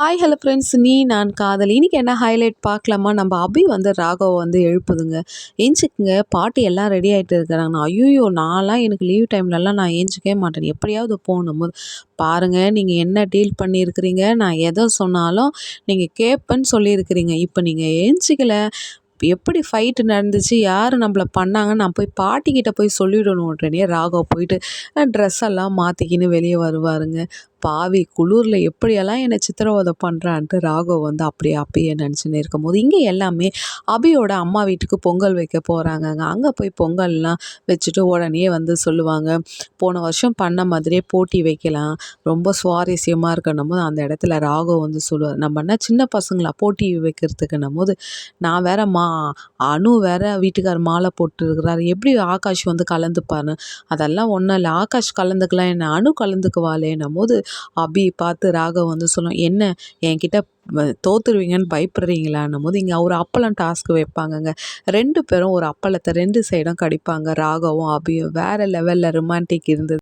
Hi hello friends நீ நான் காதல். இன்றைக்கி என்ன ஹைலைட் பார்க்கலாமா? நம்ம அபி வந்து ராகவ வந்து எழுப்புதுங்க. ஏஞ்சிக்குங்க. பாட்டி எல்லாம் ரெடி ஆகிட்டு இருக்கிறாங்க. ஐயோ நான்லாம் எனக்கு லீவ் டைம்லலாம் நான் ஏஞ்சிக்கவே மாட்டேன். எப்படியாவது போகணும். போது பாருங்கள் நீங்கள் என்ன டீல் பண்ணியிருக்கிறீங்க? நான் எதை சொன்னாலும் நீங்கள் கேட்பேன்னு சொல்லியிருக்கிறீங்க. இப்போ நீங்கள் ஏஞ்சிக்கலை. எப்படி ஃபைட்டு நடந்துச்சு? யார் நம்மள பண்ணாங்க? நான் போய் பாட்டிக்கிட்ட போய் சொல்லிவிடணும் உடனே. ராகவ் போயிட்டு ட்ரெஸ் எல்லாம் மாற்றிக்கின்னு வெளியே வருவாருங்க. பாவி குளிரில் எப்படியெல்லாம் என்னை சித்திரவதை பண்ணுறான்ட்டு ராகவ் வந்து அப்படியே அப்பயே நினச்சின்னு இருக்கும்போது இங்கே எல்லாமே அபியோட அம்மா வீட்டுக்கு பொங்கல் வைக்க போகிறாங்கங்க அங்கே போய் பொங்கல்லாம் வச்சுட்டு உடனே வந்து சொல்லுவாங்க போன வருஷம் பண்ண மாதிரியே போட்டி வைக்கலாம். ரொம்ப சுவாரஸ்யமாக இருக்கணும் போது அந்த இடத்துல ராகவ் வந்து சொல்லுவார் நம்ம என்ன சின்ன பசங்களா போட்டி வைக்கிறதுக்குன்னும் போது நான் வேற மா அணு வேற வீட்டுக்கார் மாலை போட்டுருக்கிறார். எப்படி ஆகாஷ் வந்து கலந்துப்பாரு? அதெல்லாம் ஒன்றும் இல்லை. ஆகாஷ் கலந்துக்கலாம் என்ன? அணு கலந்துக்குவாளேன்னும் போது அபி பார்த்து ராகவ் வந்து சொல்லும் என்ன என்கிட்ட தோத்துருவீங்கன்னு பயப்படுறீங்களான்னும் போது இங்கே ஒரு அப்பளம் டாஸ்க் வைப்பாங்கங்க. ரெண்டு பேரும் ஒரு அப்பளத்தை ரெண்டு சைடும் கடிப்பாங்க. ராகவும் அபியும் வேறு லெவலில் ரொமான்டிக் இருந்தது.